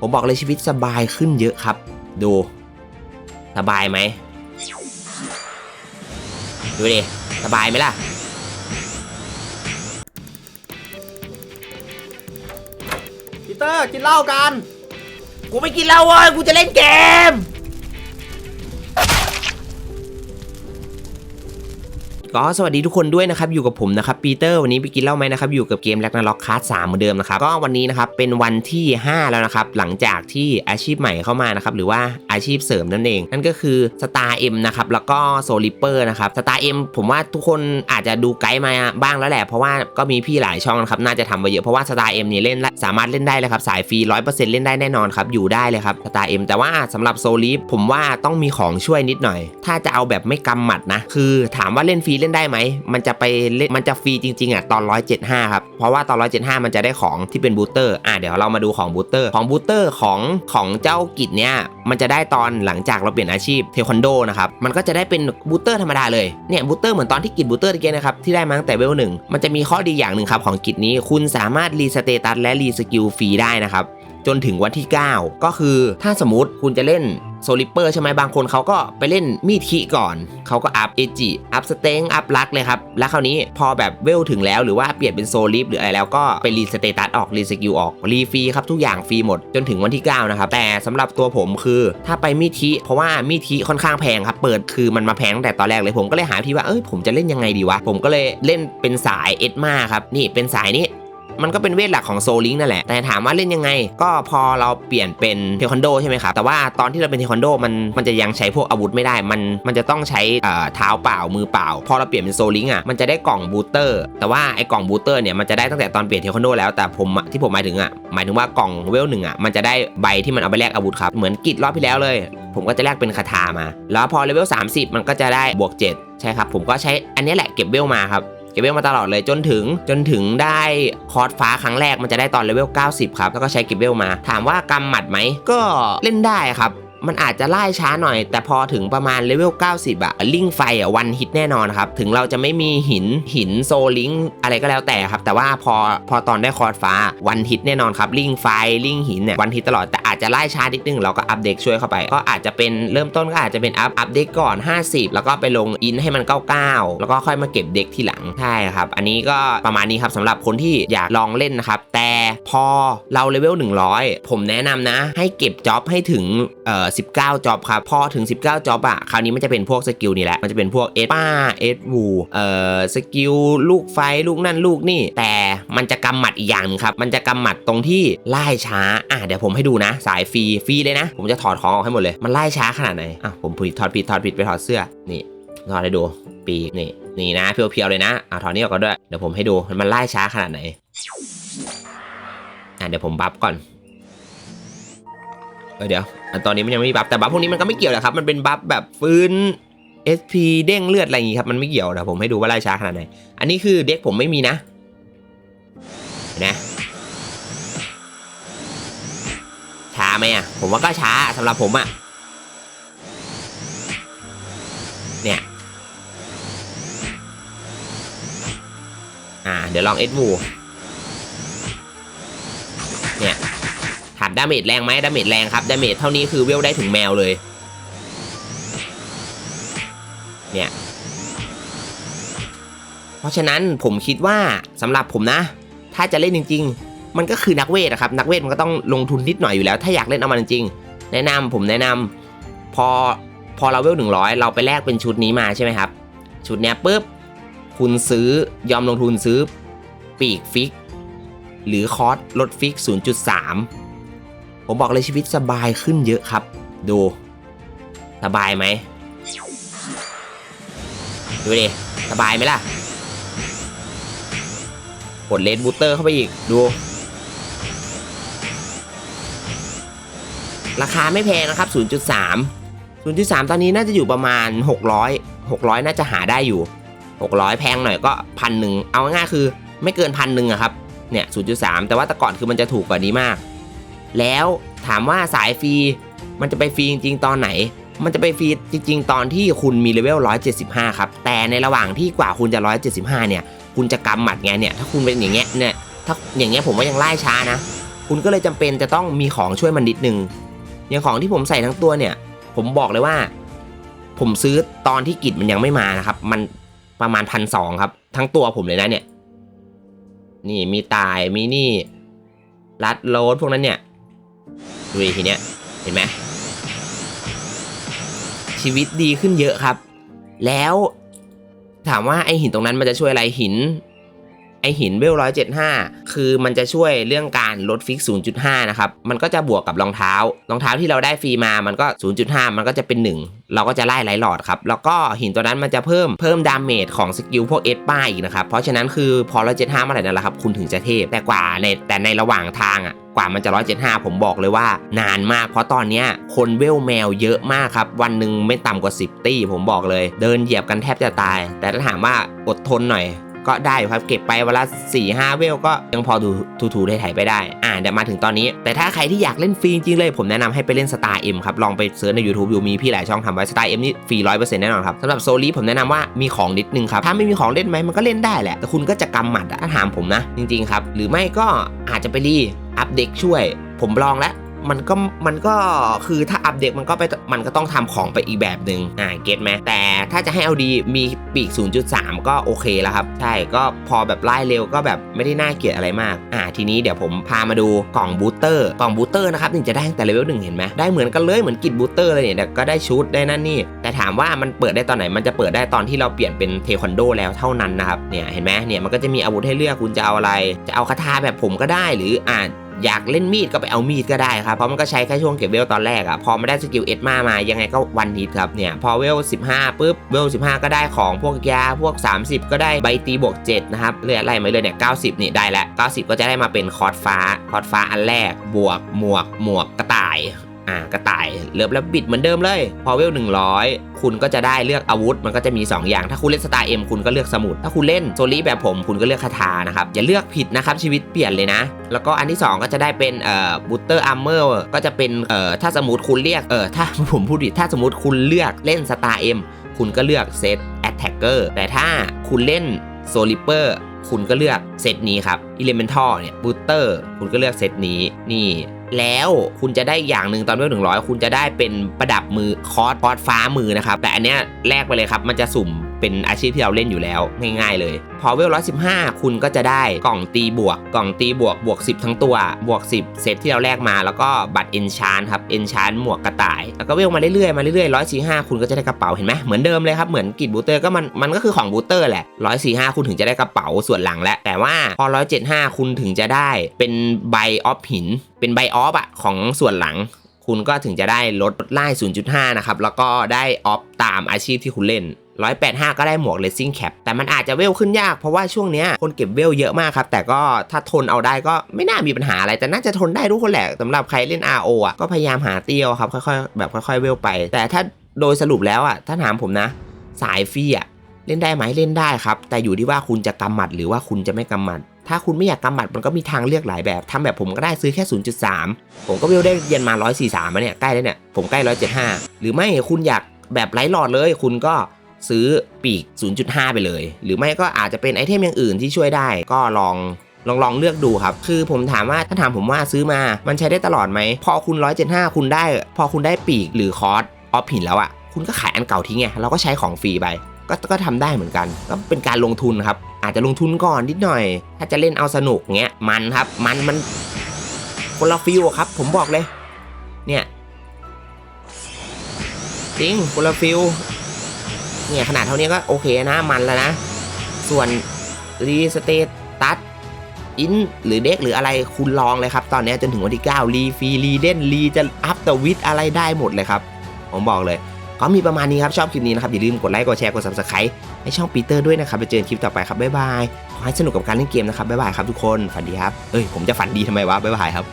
ผมบอกเลยชีวิตสบายขึ้นเยอะครับ ดู สบายไหม ดูดิ สบายไหมล่ะปีเตอร์กินเหล้ากัน กูไม่กินแล้วเว้ยกูจะเล่นเกม ก็สวัสดีทุกคนด้วยนะครับอยู่กับผมนะครับปีเตอร์วันนี้ไปกินเล้าไหมนะครับอยู่กับเกมแร็กนาล็อกคาร์ดสามเหมือนเดิมนะครับก็วันนี้นะครับเป็นวันที่ 5 แล้วนะครับหลังจากที่อาชีพใหม่เข้ามานะครับหรือว่าอาชีพเสริมนั่นเอง นั่นก็คือสตาร์เอ็มนะครับแล้วก็โซลิเปอร์นะครับสตาร์เอ็มผมว่าทุกคนอาจจะดูไกด์มาบ้างแล้วแหละ เพราะว่าก็มีพี่หลายช่องนะครับน่าจะทำมาเยอะเพราะว่าสตาร์เอ็มเนี่ยเล่นสามารถเล่นได้เลยครับสายฟรีร้อยเปอร์เซ็นต์เล่นได้แน่นอนครับอยู่ได้เลยครับสตาร์เอ็มแต่ว่าสำหรับโซลิผมว่าต้องมีของช่วยนิดหน่อย ถ้าจะเอาแบบไม่กำหมัดนะคือถามว่าเล่นฟรีเล่นได้ไหม มันจะไปเล่นมันจะฟรีจริงๆอะตอน 175 ครับ เพราะว่าตอน 175 มันจะได้ของที่เป็นบูสเตอร์ อะเดี๋ยวเรามาดูของบูสเตอร์ ของบูสเตอร์ของของเจ้ากิจเนี่ยมันจะได้ตอนหลังจากเราเปลี่ยนอาชีพเทควันโดนะครับ มันก็จะได้เป็นบูสเตอร์ธรรมดาเลย เนี่ยบูสเตอร์เหมือนตอนที่กิจบูสเตอร์ตะเกียนะครับที่ได้มาตั้งแต่เวลหนึ่งมันจะมีข้อดีอย่างหนึ่งครับของกิจนี้คุณสามารถรีสเตตัสและรีสกิลฟรีได้นะครับ จนถึงวันที่ 9 ก็คือถ้าสมมติคุณจะเล่นโซลิเปอร์ใช่ไหมบางคนเขาก็ไปเล่นมีดคิก่อน เขาก็อัพเอจิอัพสเต็งอัพลักเลยครับ แล้วคราวนี้พอแบบเวลถึงแล้วหรือว่าเปลี่ยนเป็นโซลิฟหรืออะไรแล้วก็ไปรีสเตตัสออกรีสกิลออกรีฟรีครับทุกอย่างฟรีหมดจนถึงวันที่ 9 นะครับ แต่สำหรับตัวผมคือถ้าไปมีดคิเพราะว่ามีดคิค่อนข้างแพงครับ เปิดคือมันมาแพงตั้งแต่ตอนแรกเลยผมก็เลยหาที่ว่าเอ้ยผมจะเล่นยังไงดีวะผมก็เลยเล่นเป็นสายเอ็ดมาครับนี่เป็นสายนี้ มันก็เป็นเวทหลักของโซลิงนั่นแหละ แต่ถามว่าเล่นยังไง ก็พอเราเปลี่ยนเป็นเทควันโดใช่ไหมครับ แต่ว่าตอนที่เราเป็นเทควันโดมันมันจะยังใช้พวกอาวุธไม่ได้ มันมันจะต้องใช้เอ่อเท้าเปล่ามือเปล่า พอเราเปลี่ยนเป็นโซลิงอะมันจะได้กล่องบูเตอร์ แต่ว่าไอ้กล่องบูเตอร์เนี่ยมันจะได้ตั้งแต่ตอนเปลี่ยนเทควันโดแล้ว แต่ผมที่ผมหมายถึงอะหมายถึงว่ากล่องเวลหนึ่งอะมันจะได้ใบที่มันเอาไปแลกอาวุธครับ เหมือนกิจรอบที่แล้วเลย ผมก็จะแลกเป็นคาถามา แล้วพอเลเวล30 มันก็จะได้บวก 7 ใช่ครับ ผมก็ใช้อันนี้แหละเก็บเวลมาครับ เก็บเวลมาตลอดเลยจนถึงจนถึงได้คอร์สฟ้าครั้งแรกมันจะได้ตอนเลเวล90 ครับ แล้วก็ใช้เก็บเวลมา ถามว่ากำหมัดไหมก็เล่นได้ครับ มันอาจจะไล่ช้าหน่อย แต่พอถึงประมาณเลเวล 90อะลิงไฟอะวันฮิตแน่นอนครับ ถึงเราจะไม่มีหินหินโซลิงอะไรก็แล้วแต่ครับ แต่ว่าพอพอตอนได้คอร์สฟ้าวันฮิตแน่นอนครับ ลิงไฟลิงหินเนี่ยวันฮิตตลอดแต่อาจจะไล่ช้านิดนึงเราก็อัปเดตช่วยเข้าไป ก็อาจจะเป็นเริ่มต้นก็อาจจะเป็นอัพอัปเดตก่อน 50 แล้วก็ไปลงอินให้มัน 99 แล้วก็ค่อยมาเก็บเด็กทีหลังใช่ครับ อันนี้ก็ประมาณนี้ครับสำหรับคนที่อยากลองเล่นนะครับแต่พอเราเลเวล100 ผมแนะนำนะ ให้เก็บจ็อบให้ถึงเอ่อ19จ็อบครับ พอถึง 19จ็อบอะคราวนี้มันจะเป็นพวกสกิลนี่แหละ มันจะเป็นพวกเอสป้าเอสวูเอ่อสกิลลูกไฟลูกนั่นลูกนี่ แต่มันจะกำหมัดอีกอย่างนึงครับ มันจะกำหมัดตรงที่ไล่ช้าอะเดี๋ยวผมให้ดูนะ สายฟรีฟรีเลยนะ ผมจะถอดของออกให้หมดเลย มันไล่ช้าขนาดไหนอะผมผิดถอดผิดถอดผิดไปถอดเสื้อนี่ถอดให้ดูปีกนี่นี่นะเพียวๆเลยนะอะถอดนี่ออกก็ด้วยเดี๋ยวผมให้ดูมันไล่ช้าขนาดไหน อะเดี๋ยวผมบัฟก่อนเออเดี๋ยวอันตอนนี้มันยังไม่มีบัฟแต่บัฟพวกนี้มันก็ไม่เกี่ยวแหละครับ มันเป็นบัฟแบบฟื้น SP เด้งเลือดอะไรอย่างงี้ครับ มันไม่เกี่ยวนะผมให้ดูว่าไล่ช้าขนาดไหน อันนี้คือเด็กผมไม่มีนะเห็นะช้าไหมอะ ผมว่าก็ช้าสำหรับผมอะ เนี่ย อ่า เดี๋ยวลองเอ็ดวู ดาเมจแรงไหมดาเมจแรงครับดาเมจเท่านี้คือเวลได้ถึงแมวเลย เนี่ย เพราะฉะนั้นผมคิดว่าสำหรับผมนะ ถ้าจะเล่นจริง ๆ มันก็คือนักเวทอะครับ นักเวทมันก็ต้องลงทุนนิดหน่อยอยู่แล้ว ถ้าอยากเล่นเอามันจริง แนะนำผมแนะนำพอพอเราเวลหนึ่งร้อยเราไปแลกเป็นชุดนี้มาใช่ไหมครับ ชุดเนี้ยปุ๊บคุณซื้อยอมลงทุนซื้อปีกฟิกหรือคอร์สลดฟิก 0.3 ผมบอกเลยชีวิตสบายขึ้นเยอะครับ ดู สบายไหม ดูดิ สบายไหมล่ะ กดเลนบูสเตอร์เข้าไปอีก ดู ราคาไม่แพงนะครับ 0.3 0.3 ตอนนี้น่าจะอยู่ประมาณ 600 600 น่าจะหาได้อยู่ 600 แพงหน่อยก็พันหนึ่ง เอาง่ายๆคือไม่เกินพันหนึ่งอะครับ เนี่ย 0.3 แต่ว่าแต่ก่อนคือมันจะถูกกว่านี้มาก แล้วถามว่าสายฟรีมันจะไปฟรีจริงๆตอนไหน มันจะไปฟรีจริง ๆ ตอนที่คุณมีเลเวล 175 ครับ แต่ในระหว่างที่กว่าคุณจะ 175 เนี่ย คุณจะกำหมัดไงเนี่ย ถ้าคุณเป็นอย่างเงี้ยเนี่ย ถ้าอย่างเงี้ยผมว่ายังไล่ช้านะ คุณก็เลยจำเป็นจะต้องมีของช่วยมันนิดนึง อย่างของที่ผมใส่ทั้งตัวเนี่ย ผมบอกเลยว่า ผมซื้อตอนที่กิจมันยังไม่มานะครับ มันประมาณพันสองครับ ทั้งตัวผมเลยนะเนี่ย นี่มีตายมีนี่รัดโรดพวกนั้นเนี่ย ดูทีเนี้ยเห็นไหมชีวิตดีขึ้นเยอะครับ แล้วถามว่าไอหินตรงนั้นมันจะช่วยอะไรหิน ไอหินเวลร้อยเจ็ดห้าคือมันจะช่วยเรื่องการลดฟิก 0.5 นะครับ มันก็จะบวกกับรองเท้า รองเท้าที่เราได้ฟรีมามันก็ 0.5 มันก็จะเป็น 1 เราก็จะไล่ไลหลอดครับ แล้วก็หินตัวนั้นมันจะเพิ่มเพิ่มดาเมจของสกิลพวกเอสป้าอีกนะครับ เพราะฉะนั้นคือพอร้อยเจ็ดห้าเมื่อไหร่นั่นแหละครับ คุณถึงจะเทพแต่กว่าในแต่ในระหว่างทางอะ กว่ามันจะ 175 ผมบอกเลยว่านานมาก เพราะตอนเนี้ยคนเวลแมวเยอะมากครับ วันหนึ่งไม่ต่ำกว่า 10 ตี้ ผมบอกเลย เดินเหยียบกันแทบจะตาย แต่ถ้าถามว่าอดทนหน่อย ก็ได้อยู่ครับเก็บไปเวลา4 5เวลก็ยังพอดูถูๆไถ่ๆไปได้ อ่าเดี๋ยวมาถึงตอนนี้ แต่ถ้าใครที่อยากเล่นฟรีจริงเลย ผมแนะนำให้ไปเล่น Star M ครับลองไปเซิร์ชใน YouTube อยู่มีพี่หลายช่องทำไว้ Star M นี่ฟรีร้อยเปอร์เซ็นต์แน่นอนครับสำหรับโซลีผมแนะนำว่ามีของนิดนึงครับถ้าไม่มีของเล่นไหมมันก็เล่นได้แหละแต่คุณก็จะกำหมัดถ้าถามผมนะ จริงๆครับ หรือไม่ก็อาจจะไปรีอัปเด็กช่วย ผมลองแล้ว มันก็มันก็คือถ้าอัปเดตมันก็ไปมันก็ต้องทำของไปอีกแบบหนึ่งอ่าเก็ตไหมแต่ถ้าจะให้เอาดีมีปีก 0.3 ก็โอเคแล้วครับ ใช่ก็พอแบบไล่เร็วก็แบบไม่ได้น่าเกลียดอะไรมากอ่าทีนี้เดี๋ยวผมพามาดูกล่องบูสเตอร์กล่องบูสเตอร์นะครับถึงจะได้แต่เลเวลหนึ่งเห็นไหมได้เหมือนกันเลยเหมือนกิจบูสเตอร์เลยเนี่ยแต่ก็ได้ชุดได้นั่นนี่ แต่ถามว่ามันเปิดได้ตอนไหนมันจะเปิดได้ตอนที่เราเปลี่ยนเป็นเทควันโดแล้วเท่านั้นนะครับเนี่ยเห็นไหมเนี่ยมันก็จะมีอาวุธให้เลือกคุณจะเอาอะไร จะเอาคาถาแบบผมก็ได้หรืออ่า อยากเล่นมีดก็ไปเอามีดก็ได้ครับเพราะมันก็ใช้แค่ช่วงเก็บเวลตอนแรกอะพอไม่ได้สกิลเอ็ดมามายังไงก็วันฮิตครับเนี่ยพอเวล 15ปุ๊บเวล 15 ก็ได้ของพวกยาพวก 30 ก็ได้ใบตีบวก7นะครับเรื่อยไล่มาเลยเนี่ย90นี่ได้แล้ว90 ก็จะได้มาเป็นคอร์ดฟ้าคอร์ดฟ้าอันแรกบวกหมวกหมวกกระต่าย อ่ากระต่ายเลิฟแล้วบิดเหมือนเดิมเลย พอเวล100 คุณก็จะได้เลือกอาวุธ มันก็จะมี 2 อย่าง ถ้าคุณเล่นสตาร์เอ็มคุณก็เลือกสมุด ถ้าคุณเล่นโซลี่แบบผมคุณก็เลือกคาถานะครับ อย่าเลือกผิดนะครับชีวิตเปลี่ยนเลยนะ แล้วก็อันที่ 2 ก็จะได้เป็นเอ่อบูตเตอร์อาร์เมอร์ก็จะเป็นเอ่อถ้าสมมติคุณเรียกเออถ้าผมพูดผิดถ้าสมมติคุณเลือกเล่นสตาร์เอ็มคุณก็เลือกเซตแอตแทกเกอร์แต่ถ้าคุณเล่นโซลิเปอร์ คุณก็เลือกเซตนี้ครับ Elemental เนี่ยบูเตอร์คุณก็เลือกเซตนี้นี่แล้วคุณจะได้อย่างหนึ่งตอนเวลหนึ่งร้อยคุณจะได้เป็นประดับมือคอร์สคอร์สฟ้ามือนะครับ แต่อันเนี้ยแลกไปเลยครับ มันจะสุ่ม เป็นอาชีพที่เราเล่นอยู่แล้วง่ายๆ เลย พอเวลร้อยสิบห้าคุณก็จะได้กล่องตีบวก กล่องตีบวกบวก 10 ทั้งตัวบวก 10 เซตที่เราแลกมาแล้วก็บัตรเอนชานครับเอนชานหมวกกระต่าย แล้วก็เวลมาเรื่อยๆมาเรื่อยๆร้อยสี่ห้าคุณก็จะได้กระเป๋าเห็นไหมเหมือนเดิมเลยครับเหมือนกิจบูเตอร์ก็มันมันก็คือของบูเตอร์แหละร้อยสี่ห้าคุณถึงจะได้กระเป๋าส่วนหลังแล้วแต่ว่าพอร้อยเจ็ดห้าคุณถึงจะได้เป็นใบออฟหิน เป็นใบออฟอะของส่วนหลังคุณก็ถึงจะได้ลดไล่ 0.5 นะครับ แล้วก็ได้ออฟตามอาชีพที่คุณเล่น 185 ก็ได้หมวก Racing Cap แต่มันอาจจะเวลขึ้นยากเพราะว่าช่วงเนี้ยคนเก็บเวลเยอะมากครับ แต่ก็ถ้าทนเอาได้ก็ไม่น่ามีปัญหาอะไร แต่น่าจะทนได้ทุกคนแหละสำหรับใครเล่น RO อะก็พยายามหาเตี้ยวครับค่อยๆแบบค่อยๆเวลไป แต่ถ้าโดยสรุปแล้วอะถ้าถามผมนะ สายฟรีอะเล่นได้ไหมเล่นได้ครับ แต่อยู่ที่ว่าคุณจะกำหมัดหรือว่าคุณจะไม่กำหมัด ถ้าคุณไม่อยากกำหมัดมันก็มีทางเลือกหลายแบบทำแบบผมก็ได้ซื้อแค่ 0.3 ผมก็เวลได้เย็นมา 143มาเนี่ยใกล้แล้วเนี่ยผมใกล้ 175 หรือไม่คุณอยากแบบไร้หลอดเลย คุณก็ ซื้อปีก 0.5 ไปเลย หรือไม่ก็อาจจะเป็นไอเทมอย่างอื่นที่ช่วยได้ก็ลองลองลองเลือกดูครับ คือผมถามว่าถ้าถามผมว่าซื้อมา มันใช้ได้ตลอดไหม พอคุณ 175 คุณได้ พอคุณได้ปีกหรือคอร์สออฟหินแล้วอะคุณก็ขายอันเก่าทิ้งไง เราก็ใช้ของฟรีไป ก็ก็ทำได้เหมือนกัน ก็เป็นการลงทุนครับ อาจจะลงทุนก่อนนิดหน่อย ถ้าจะเล่นเอาสนุกเงี้ย มันครับ มันมันคนละฟิลครับ ผมบอกเลย เนี่ย จริงคนละฟิล เนี่ยขนาดเท่านี้ก็โอเคนะมันแล้วนะ ส่วนรีสเตตัสอินหรือเด็กหรืออะไรคุณลองเลยครับ ตอนนี้จนถึงวันที่ 9 รีฟรีรีเล่นรีจะอัพตวิทอะไรได้หมดเลยครับ ผมบอกเลย ก็มีประมาณนี้ครับ ชอบคลิปนี้นะครับ อย่าลืมกดไลค์กดแชร์กด subscribe ให้ช่องปีเตอร์ด้วยนะครับไปเจอกันคลิปต่อไปครับบ๊ายบายขอให้สนุกกับการเล่นเกมนะครับบ๊ายบายครับทุกคนฝันดีครับเอ้ยผมจะฝันดีทำไมวะบ๊ายบายครับ